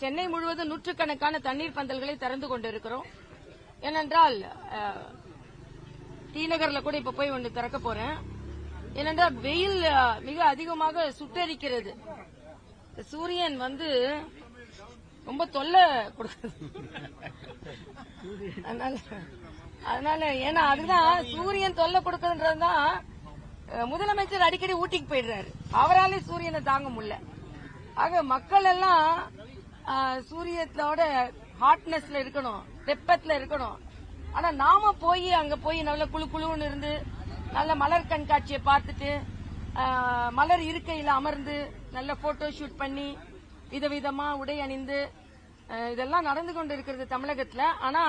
சென்னை முழுவதும் நூற்றுக்கணக்கான தண்ணீர் பந்தல்களை திறந்து கொண்டிருக்கிறோம். ஏனென்றால் டிநகர்ல டி கூட இப்ப போய் ஒன்று திறக்க போறேன். ஏனென்றால் வெயில் மிக அதிகமாக சுட்டரிக்கிறது. சூரியன் வந்து ரொம்ப தொல்லை கொடுக்குது. அதனால அதனால ஏன்னா அதுதான் சூரியன் தொல்லை கொடுக்குதுன்றதுதான் முதலமைச்சர் அடிக்கடி ஊட்டிக்கு போயிடுறாரு. அவராலே சூரியனை தாங்க முடியல. ஆக மக்கள் எல்லாம் சூரியத்தோட ஹாட்னஸ்ல இருக்கணும் வெப்பத்துல இருக்கணும். ஆனா நாம போய் அங்க போய் நல்ல குளு குழுன்னு இருந்து நல்ல மலர் கண்காட்சியை பார்த்துட்டு மலர் இருக்கையில அமர்ந்து நல்ல போட்டோ ஷூட் பண்ணி விதவிதமா உடை அணிந்து இதெல்லாம் நடந்து கொண்டு இருக்கிறது தமிழகத்துல. ஆனா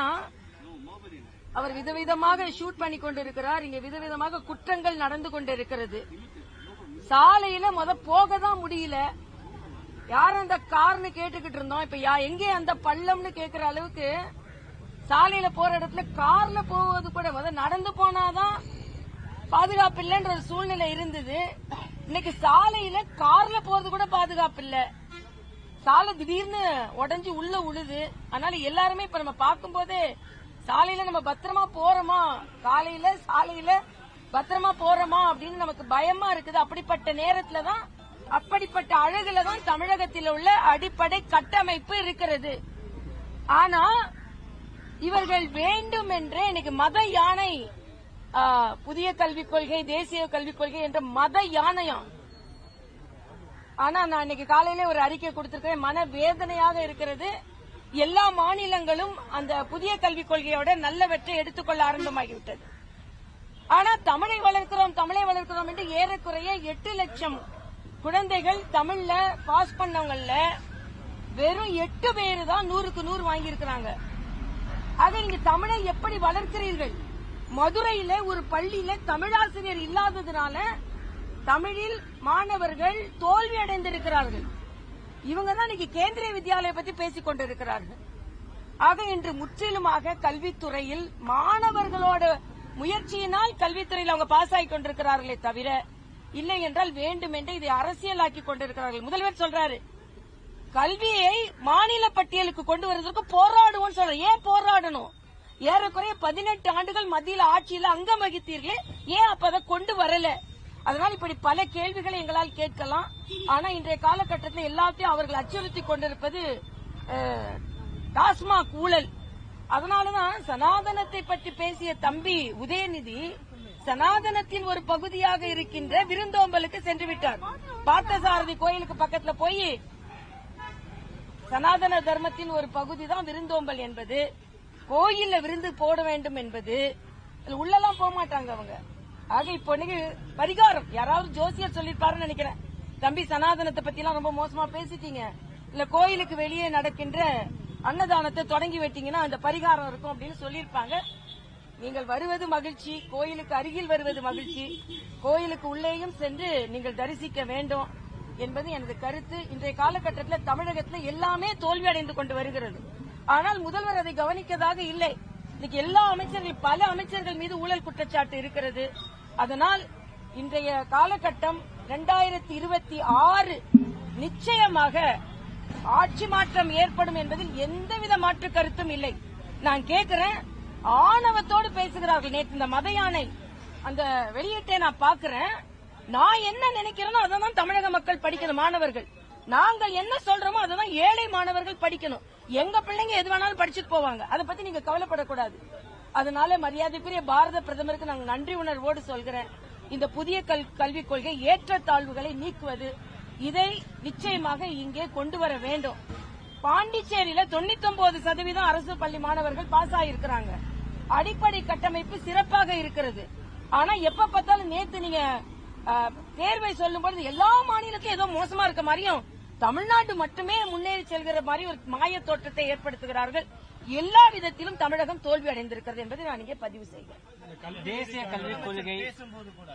அவர் விதவிதமாக ஷூட் பண்ணி கொண்டு இருக்கிறார் இங்க விதவிதமாக குற்றங்கள் நடந்து கொண்டு இருக்கிறது. சாலையில முத போக தான் முடியல. யார் அந்த கார்னு கேட்டுக்கிட்டு இருந்தோம்? இப்ப எங்கே அந்த பள்ளம்னு கேக்குற அளவுக்கு சாலையில போற இடத்துல கார்ல போவது கூட முதல் நடந்து போனாதான் பாதுகாப்பு இல்லைன்ற ஒரு சூழ்நிலை இருந்தது. இன்னைக்கு சாலையில கார்ல போறது கூட பாதுகாப்பு இல்ல. சாலை திடீர்னு உடஞ்சி உள்ள உழுது. அதனால எல்லாருமே இப்ப நம்ம பார்க்கும்போதே சாலையில நம்ம பத்திரமா போறோமா? காலையில சாலையில பத்திரமா போறோமா அப்படின்னு நமக்கு பயமா இருக்குது. அப்படிப்பட்ட நேரத்துலதான் அப்படிப்பட்ட அழகுல தான் தமிழகத்தில் உள்ள அடிப்படை கட்டமைப்பு இருக்கிறது. ஆனா இவர்கள் வேண்டும் என்றே எனக்கு மத யானை புதிய கல்விக் கொள்கை தேசிய கல்விக் கொள்கை என்ற மத யானையம் ஆனா நான் இன்னைக்கு காலையில ஒரு அறிக்கை கொடுத்திருக்கேன் மன வேதனையாக இருக்கிறது. எல்லா மாநிலங்களும் அந்த புதிய கல்விக் கொள்கையோட நல்லவற்றை எடுத்துக்கொள்ள ஆரம்பமாகிவிட்டது. ஆனா தமிழை வளர்க்கிறோம் தமிழை வளர்க்கிறோம் என்று ஏறக்குறைய எட்டு லட்சம் குழந்தைகள் தமிழ்ல பாஸ் பண்ணவங்கல்ல வெறும் எட்டு பேரு தான் நூறுக்கு நூறு வாங்கியிருக்கிறாங்க. அதை நீங்க தமிழை எப்படி வளர்க்கிறீர்கள்? மதுரையில ஒரு பள்ளியில தமிழாசிரியர் இல்லாததுனால தமிழில் மாணவர்கள் தோல்வி அடைந்திருக்கிறார்கள். இவங்க தான் இன்னைக்கு கேந்திரிய வித்யாலய பத்தி பேசிக் கொண்டிருக்கிறார்கள். ஆக இன்று முற்றிலுமாக கல்வித்துறையில் மாணவர்களோட முயற்சியினால் கல்வித்துறையில் அவங்க பாஸ் ஆகி கொண்டிருக்கிறார்களே தவிர இல்லை என்றால் வேண்டுமென்றே இதை அரசியலாக்கி கொண்டிருக்கிறார்கள். முதல்வர் சொல்றாரு கல்வியை மாநில பட்டியலுக்கு கொண்டு வருவதற்கு போராடுவோம் சொல்ற ஏன் போராடணும்? ஏறக்குறைய பதினெட்டு ஆண்டுகள் மத்தியில் ஆட்சியில் அங்கம் வகித்தீர்களே ஏன் அப்ப அதை கொண்டு வரல? அதனால் இப்படி பல கேள்விகளை எங்களால் கேட்கலாம். ஆனா இன்றைய காலகட்டத்தில் எல்லாத்தையும் அவர்கள் அச்சுறுத்தி கொண்டிருப்பது டாஸ்மாக் ஊழல். அதனாலதான் சனாதனத்தை பற்றி பேசிய தம்பி உதயநிதி சனாதனத்தின் ஒரு பகுதியாக இருக்கின்ற விருந்தோம்பலுக்கு சென்று விட்டார் பார்த்தசாரதி கோயிலுக்கு பக்கத்துல போய் சனாதன தர்மத்தின் ஒரு பகுதி தான் விருந்தோம்பல் என்பது கோயில்ல விருந்து போட வேண்டும் என்பது உள்ளெல்லாம் போக மாட்டாங்க அவங்க. ஆக இப்போ இன்னைக்கு பரிகாரம் யாராவது ஜோசியர் சொல்லிருப்பாருன்னு நினைக்கிறேன். தம்பி சனாதனத்தை பத்தி எல்லாம் ரொம்ப மோசமா பேசிட்டீங்க. இல்ல கோயிலுக்கு வெளியே நடக்கின்ற அன்னதானத்தை தொடங்கி விட்டீங்கன்னா அந்த பரிகாரம் இருக்கும் அப்படின்னு சொல்லியிருப்பாங்க நீங்கள் வருவது மகிழ்ச்சி கோயிலுக்கு அருகில் வருவது மகிழ்ச்சி. கோயிலுக்கு உள்ளேயும் சென்று நீங்கள் தரிசிக்க வேண்டும் என்பது எனது கருத்து. இன்றைய காலகட்டத்தில் தமிழகத்தில் எல்லாமே தோல்வி அடைந்து கொண்டு வருகிறது. ஆனால் முதல்வர் அதை கவனிக்கதாக இல்லை. இன்னைக்கு எல்லா அமைச்சர்கள் பல அமைச்சர்கள் மீது ஊழல் குற்றச்சாட்டு இருக்கிறது. அதனால் இன்றைய காலகட்டம் இரண்டாயிரத்தி இருபத்தி ஆறு நிச்சயமாக ஆட்சி மாற்றம் ஏற்படும் என்பதில் எந்தவித மாற்று கருத்தும் இல்லை. நான் கேட்கிறேன் ஆணவத்தோடு பேசுகிறார்கள் நேற்று இந்த மத யானை அந்த வெளியீட்டை நான் பாக்குறேன் நான் என்ன நினைக்கிறேனோ அதை தான் தமிழக மக்கள் படிக்கணும் மாணவர்கள். நாங்கள் என்ன சொல்றோமோ அதை தான் ஏழை மாணவர்கள் படிக்கணும். எங்க பிள்ளைங்க எது வேணாலும் படிச்சுட்டு போவாங்க. அதை பத்தி நீங்க கவலைப்படக்கூடாது. அதனால மரியாதைக்குரிய பாரத பிரதமருக்கு நாங்கள் நன்றி உணர்வோடு சொல்கிறேன். இந்த புதிய கல்- கல்விக் கொள்கை ஏற்றத்தாழ்வுகளை நீக்குவது இதை நிச்சயமாக இங்கே கொண்டு வர வேண்டும். பாண்டிச்சேரியில 99% சதவீதம் அரசு பள்ளி மாணவர்கள் பாஸ் ஆகியிருக்கிறாங்க. அடிப்படை கட்டமைப்பு சிறப்பாக இருக்கிறது. ஆனா எப்ப பார்த்தாலும் நேத்து நீங்க தேர்வை சொல்லும் பொழுது எல்லா மாநிலத்திலும் ஏதோ மோசமா இருக்க மாதிரியும் தமிழ்நாடு மட்டுமே முன்னேறி செல்கிற மாதிரி ஒரு மாய தோற்றத்தை ஏற்படுத்துகிறார்கள். எல்லா விதத்திலும் தமிழகம் தோல்வி அடைந்திருக்கிறது என்பதை நான் இங்கே பதிவு செய்கிறேன். தேசிய கல்விக் கொள்கை பேசும்போது கூட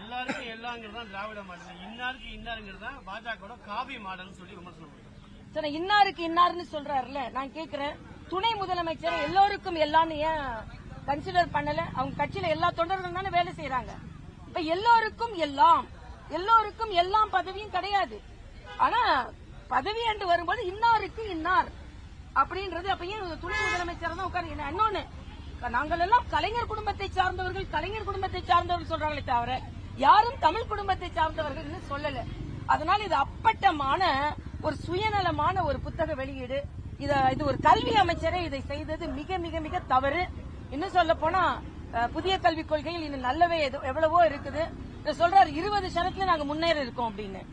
எல்லாருக்கும் எல்லாங்கிறது தான் திராவிட மாடல். இன்னாருக்கு இன்னாருங்கிறது தான் பாஜகவோட காவி மாடல்னு சொல்லி விமர்சனம் சரி இன்னாருக்கு இன்னாருன்னு சொல்றாருல நான் கேக்குறேன். துணை முதலமைச்சர் எல்லோருக்கும் எல்லாம்னு ஏன் கன்சிடர் பண்ணல? அவங்க கட்சியில எல்லா தொண்டர்களும் தானே வேலை செய்யறாங்க இப்ப எல்லோருக்கும் எல்லாம் எல்லோருக்கும் எல்லாம் பதவியும் கிடையாது. ஆனா பதவி என்று வரும்போது இன்னாருக்கு இன்னார் அப்படின்றது அப்பயும் துணை முதலமைச்சர் தான் உட்காரு என்ன- இன்னொன்னு நாங்கள் எல்லாம் கலைஞர் குடும்பத்தை சார்ந்தவர்கள் கலைஞர் குடும்பத்தை சார்ந்தவர்கள் சொல்றாங்களே தவிர யாரும் தமிழ் குடும்பத்தை சார்ந்தவர்கள் சொல்லல. அதனால இது அப்பட்டமான ஒரு சுயநலமான ஒரு புத்தக வெளியீடு. இத இது ஒரு கல்வி அமைச்சரே இதை செய்தது மிக மிக மிக தவறு. இன்னும் சொல்ல போனா புதிய கல்விக் கொள்கையில் இன்னும் நல்லவே எது- எவ்வளவோ இருக்குது. சொல்றாரு இருபது சதத்துல நாங்க முன்னேற இருக்கோம் அப்படின்னு.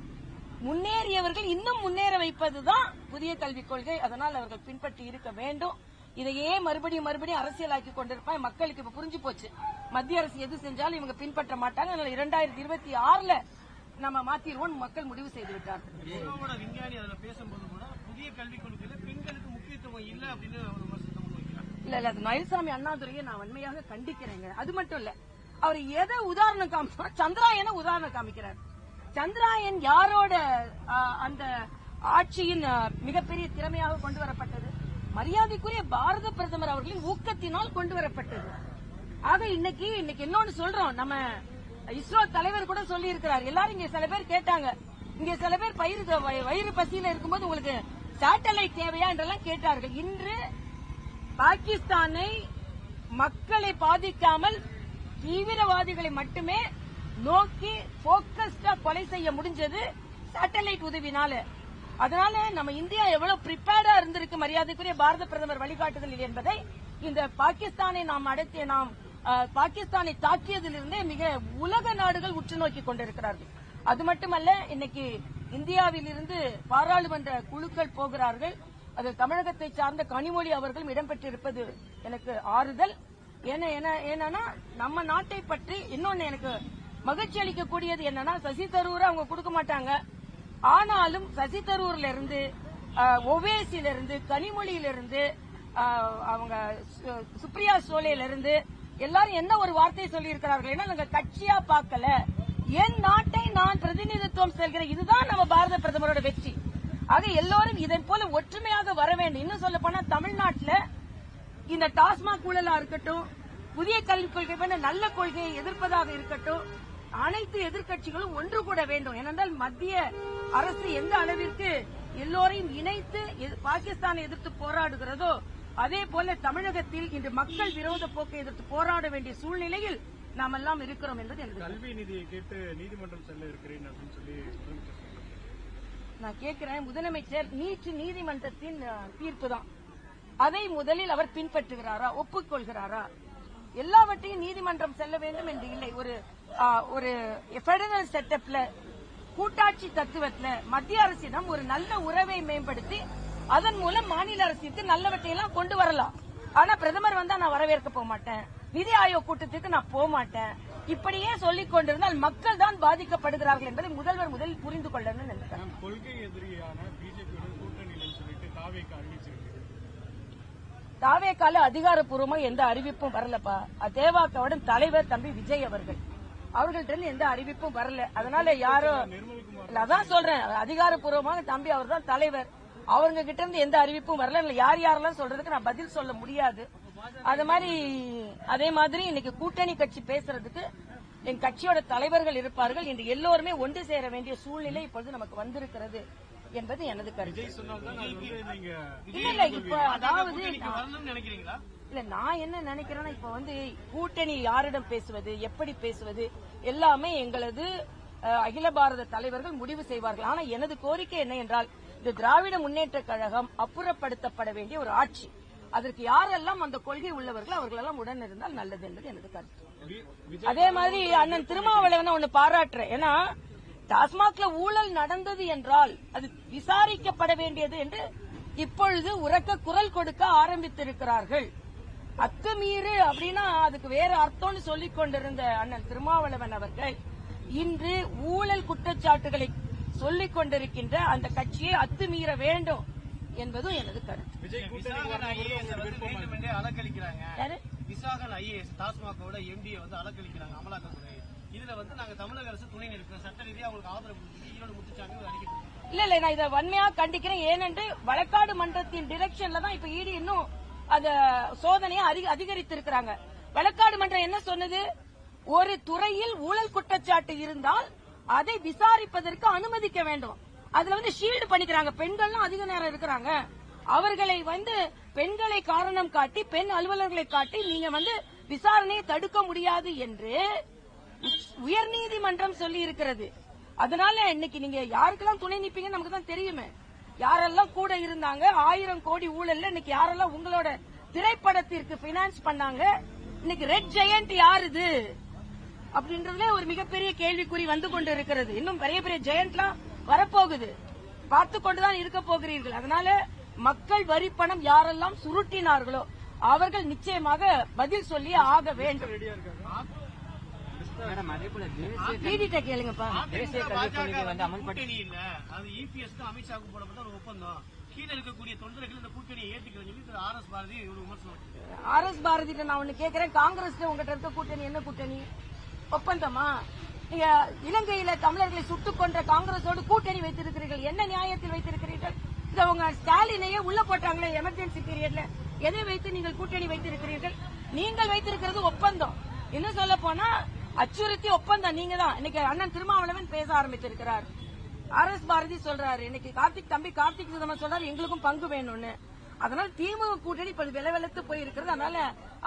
முன்னேறியவர்கள் இன்னும் முன்னேற வைப்பதுதான் புதிய கல்விக் கொள்கை. அதனால் அவர்கள் பின்பற்றி இருக்க வேண்டும். இதையே மறுபடியும் மறுபடியும் அரசியலாக்கி கொண்டிருப்பாங்க. மக்களுக்கு இப்ப புரிஞ்சு போச்சு. மத்திய அரசு எது செஞ்சாலும் இவங்க பின்பற்ற மாட்டாங்க. அதனால இரண்டாயிரத்தி இருபத்தி ஆறுல நம்ம மாத்திடுவோம் மக்கள் முடிவு செய்து விட்டார்கள் விஞ்ஞானி அதுல பேசும்போது கூட புதிய கல்விக் கொள்கை இல்ல அப்படின்னு இல்ல அது மயில்சாமி அண்ணாதுரையை நான் வன்மையாக கண்டிக்கிறேங்க. அது மட்டும் இல்ல அவர் எதை உதாரணம் காமிச்சா சந்திராயனை உதாரணம் காமிக்கிறார். சந்திராயன் யாரோட அந்த ஆட்சியின் மிகப்பெரிய திறமையாக கொண்டு வரப்பட்டது? மரியாதைக்குரிய பாரத பிரதமர் அவர்களின் ஊக்கத்தினால் கொண்டு வரப்பட்டது. ஆக இன்னைக்கு இன்னைக்கு இன்னொன்னு சொல்றோம். நம்ம இஸ்ரோ தலைவர் கூட சொல்லி இருக்கிறார் எல்லாரும் இங்க சில பேர் கேட்டாங்க. இங்க சில பேர் பயிர் வயிறு பசியில இருக்கும்போது உங்களுக்கு சேட்டலைட் தேவையா என்றெல்லாம் கேட்டார்கள். இன்று பாகிஸ்தானை மக்களை பாதிக்காமல் தீவிரவாதிகளை மட்டுமே நோக்கி போக்கஸ்டா கொலை செய்ய முடிஞ்சது சேட்டலைட் உதவினால. அதனால நம்ம இந்தியா எவ்வளவு பிரிப்பேர்டா இருந்திருக்கு மரியாதைக்குரிய பாரத பிரதமர் வழிகாட்டுதல் என்பதை இந்த பாகிஸ்தானை நாம் அடக்கிய நாம் பாகிஸ்தானை தாக்கியதிலிருந்தே மிக உலக நாடுகள் உற்று நோக்கி கொண்டிருக்கிறார்கள். அது மட்டுமல்ல இன்னைக்கு இந்தியாவில் இருந்து பாராளுமன்ற குழுக்கள் போகிறார்கள். அதில் தமிழகத்தை சார்ந்த கனிமொழி அவர்களும் இடம்பெற்றிருப்பது எனக்கு ஆறுதல். ஏன்னா நம்ம நாட்டை பற்றி இன்னொன்னு எனக்கு மகிழ்ச்சி அளிக்கக்கூடியது என்னன்னா சசி தரூர் அவங்க கொடுக்க மாட்டாங்க. ஆனாலும் சசி தரூர்ல இருந்து ஒவேசில இருந்து கனிமொழியில இருந்து அவங்க சு- சுப்ரியா சோலையில இருந்து எல்லாரும் என்ன ஒரு வார்த்தையை சொல்லி இருக்கிறார்கள் ஏன்னா நாங்க கட்சியா பார்க்கல. என் நாட்டை நான் பிரதிநிதித்துவம் செல்கிறேன் இதுதான் நம்ம பாரத பிரதமரோட வெற்றி. ஆக எல்லோரும் இதை போல ஒற்றுமையாக வர வேண்டும். இன்னும் சொல்ல போனா தமிழ்நாட்டுல இந்த டாஸ்மாக் ஊழலா இருக்கட்டும் புதிய கல்விக் கொள்கை போன்ற நல்ல கொள்கையை எதிர்ப்பதாக இருக்கட்டும் அனைத்து எதிர்க்கட்சிகளும் ஒன்று கூட வேண்டும். ஏனென்றால் மத்திய அரசு எந்த அளவிற்கு எல்லோரையும் இணைத்து பாகிஸ்தானை எதிர்த்து போராடுகிறதோ அதே போல தமிழகத்தில் இன்று மக்கள் விரோத போக்கை எதிர்த்து போராட வேண்டிய சூழ்நிலையில் நாம் எல்லாம் இருக்கிறோம் என்பது எனக்கு கல்வி நிதியை கேட்டு நீதிமன்றம் செல்ல இருக்கிறேன் அப்படின்னு சொல்லி. நான் கேட்கிறேன் முதலமைச்சர் நீட்டு நீதிமன்றத்தின் தீர்ப்பு தான் அதை முதலில் அவர் பின்பற்றுகிறாரா ஒப்புக்கொள்கிறாரா? எல்லாவற்றையும் நீதிமன்றம் செல்ல வேண்டும் என்று இல்லை. ஒரு ஒரு பெடரல் செட்டப்ல கூட்டாட்சி தத்துவத்துல மத்திய அரசிடம் ஒரு நல்ல உறவை மேம்படுத்தி அதன் மூலம் மாநில அரசிற்கு நல்லவற்றை எல்லாம் கொண்டு வரலாம். ஆனா பிரதமர் வந்தா நான் வரவேற்க போக மாட்டேன். நிதி ஆயோக் கூட்டத்துக்கு நான் போக மாட்டேன். இப்படியே சொல்லிக் கொண்டிருந்தால் மக்கள் தான் பாதிக்கப்படுகிறார்கள் என்பதை முதல்வர் முதலில் புரிந்து கொள்ளணும்னு நினைக்கிறேன். கொள்கை எதிரியான பிஜேபியோட கூட்டணியில் சொல்லிட்டு தாவேக்கு அறிவிச்சிருக்கு தாவேக்கால அதிகாரப்பூர்வமா எந்த அறிவிப்பும் வரலப்பா. தேவாக்காவோட தலைவர் தம்பி விஜய் அவர்கள். அவர்கள்ட்ட இருந்து எந்த அறிவிப்பும் வரல. அதனால யாரோ இல்ல, அதான் சொல்றேன். அதிகாரப்பூர்வமாக தம்பி அவர் தான் தலைவர். அவங்க கிட்ட இருந்து எந்த அறிவிப்பும் வரல. இல்ல யார் யாரெல்லாம் சொல்றதுக்கு நான் பதில் சொல்ல முடியாது. அது மாதிரி அதே மாதிரி இன்னைக்கு கூட்டணி கட்சி பேசுறதுக்கு என் கட்சியோட தலைவர்கள் இருப்பார்கள். இன்று எல்லோருமே ஒன்று சேர வேண்டிய சூழ்நிலை இப்பொழுது நமக்கு வந்திருக்கிறது என்பது எனது கருத்து. இல்ல இப்ப அதாவது இல்ல நான் என்ன நினைக்கிறேன்னா இப்ப வந்து கூட்டணி யாரிடம் பேசுவது எப்படி பேசுவது எல்லாமே எங்களது அகில பாரத தலைவர்கள் முடிவு செய்வார்கள். ஆனா எனது கோரிக்கை என்ன என்றால் இந்த திராவிட முன்னேற்ற கழகம் அப்புறப்படுத்தப்பட வேண்டிய ஒரு ஆட்சி. அதற்கு யாரெல்லாம் அந்த கொள்கை உள்ளவர்கள் அவர்களெல்லாம் உடன் இருந்தால் நல்லது என்பது எனது கருத்து. அதே மாதிரி அண்ணன் திருமாவளவன் ஒன்னு பாராட்டுறேன். ஏன்னா டாஸ்மாக்ல ஊழல் நடந்தது என்றால் அது விசாரிக்கப்பட வேண்டியது என்று இப்பொழுது உறக்க குரல் கொடுக்க ஆரம்பித்திருக்கிறார்கள். அத்துமீறு அப்படின்னா அதுக்கு வேற அர்த்தம்னு சொல்லிக் கொண்டிருந்த அண்ணன் திருமாவளவன் அவர்கள் இன்று ஊழல் குற்றச்சாட்டுகளை சொல்லிக் கொண்டிருக்கின்ற அந்த கட்சியை அத்துமீற வேண்டும். என்பதும் எனது கருத்து. விஜய் அலக்களிக்கிறாங்க யாரு? விசாகன் ஐஏஎஸ் டாஸ்மாகோட எம்டியை வந்து அலக்களிக்கிறாங்க அமலாக்கத்துறை இதுல வந்து நாங்க தமிழக அரசு துணை நிற்கிறோம். சட்ட ரீதியா அவங்களுக்கு ஆதரவு கொடுத்து ஈரோடு முத்துச்சாமி ஒரு அறிக்கை கொடுத்திருக்காங்க. இல்ல இல்ல நான் இதை வன்மையா கண்டிக்கிறேன். ஏனென்று வழக்காடு மன்றத்தின் டிரெக்ஷன்ல தான் இப்ப ஈடு இன்னும் அந்த சோதனையை அதிக- அதிகரித்திருக்கிறாங்க. வழக்காடு மன்றம் என்ன சொன்னது? ஒரு துறையில் ஊழல் குற்றச்சாட்டு இருந்தால் அதை விசாரிப்பதற்கு அனுமதிக்க வேண்டும். அதுல வந்து ஷீல்டு பண்ணிக்கிறாங்க. பெண்கள்லாம் அதிக நேரம் இருக்கிறாங்க. அவர்களை வந்து பெண்களை காரணம் காட்டி பெண் அலுவலர்களை காட்டி நீங்க வந்து விசாரணையை தடுக்க முடியாது என்று உயர்நீதிமன்றம் சொல்லி இருக்கிறது. அதனால இன்னைக்கு நீங்க யாருக்கெல்லாம் துணை நிப்பீங்கன்னு நமக்கு தான் தெரியுமே. யாரெல்லாம் கூட இருந்தாங்க ஆயிரம் கோடி ஊழல்ல இன்னைக்கு யாரெல்லாம் உங்களோட திரைப்படத்திற்கு பினான்ஸ் பண்ணாங்க இன்னைக்கு ரெட் ஜெயண்ட் யார் இது? அப்படின்றதுல ஒரு மிகப்பெரிய கேள்விக்குறி வந்து கொண்டு இருக்கிறது. இன்னும் பெரிய பெரிய ஜெயண்ட்லாம் வரப்போகுது. பார்த்து கொண்டுதான் இருக்க போகிறீர்கள். அதனால மக்கள் வரி பணம் யாரெல்லாம் சுருட்டினார்களோ அவர்கள் நிச்சயமாக பதில் சொல்லி ஆக வேண்டும். மேடம் அதே போல தேசிய டிடிட்ட கேளுங்கப்பா. தேசிய கல்விக் வந்து அமல்படுத்த போடப்பட்ட ஒரு ஒப்பந்தம். ஆர் எஸ் பாரதி பாரதிட்ட நான் ஒண்ணு கேக்குறேன். காங்கிரஸ்ல உங்ககிட்ட இருக்க கூட்டணி என்ன கூட்டணி? ஒப்பந்தமா? இலங்கையில தமிழர்களை சுட்டுக் கொன்ற காங்கிரஸோடு கூட்டணி வைத்திருக்கிறீர்கள். என்ன நியாயத்தில் வைத்திருக்கிறீர்கள்? இது அவங்க ஸ்டாலினையே உள்ள போட்டாங்களே எமர்ஜென்சி பீரியட்ல எதை வைத்து நீங்கள் கூட்டணி வைத்திருக்கிறீர்கள்? நீங்கள் வைத்திருக்கிறது ஒப்பந்தம். இன்னும் சொல்ல போனா அச்சுறுத்தி ஒப்பந்தம். நீங்க தான். இன்னைக்கு அண்ணன் திருமாவளவன் பேச ஆரம்பிச்சிருக்கிறார். ஆர் எஸ் பாரதி சொல்றாரு இன்னைக்கு கார்த்திக் தம்பி கார்த்திக் சிதம்பரம் சொல்றாரு எங்களுக்கும் பங்கு வேணும்னு. அதனால திமுக கூட்டணி இப்ப விலவெலத்து போய் இருக்கிறது அதனால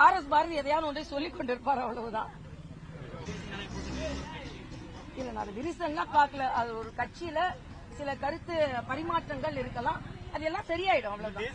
ஆர் எஸ் பாரதி எதையாவது ஒன்றை சொல்லிக் கொண்டிருப்பார் அவ்வளவுதான். இல்ல நான் அது விரிசல்லாம் பாக்கல அது ஒரு கட்சியில சில கருத்து பரிமாற்றங்கள் இருக்கலாம். அது எல்லாம் சரியாயிடும் அவ்வளவுதான்.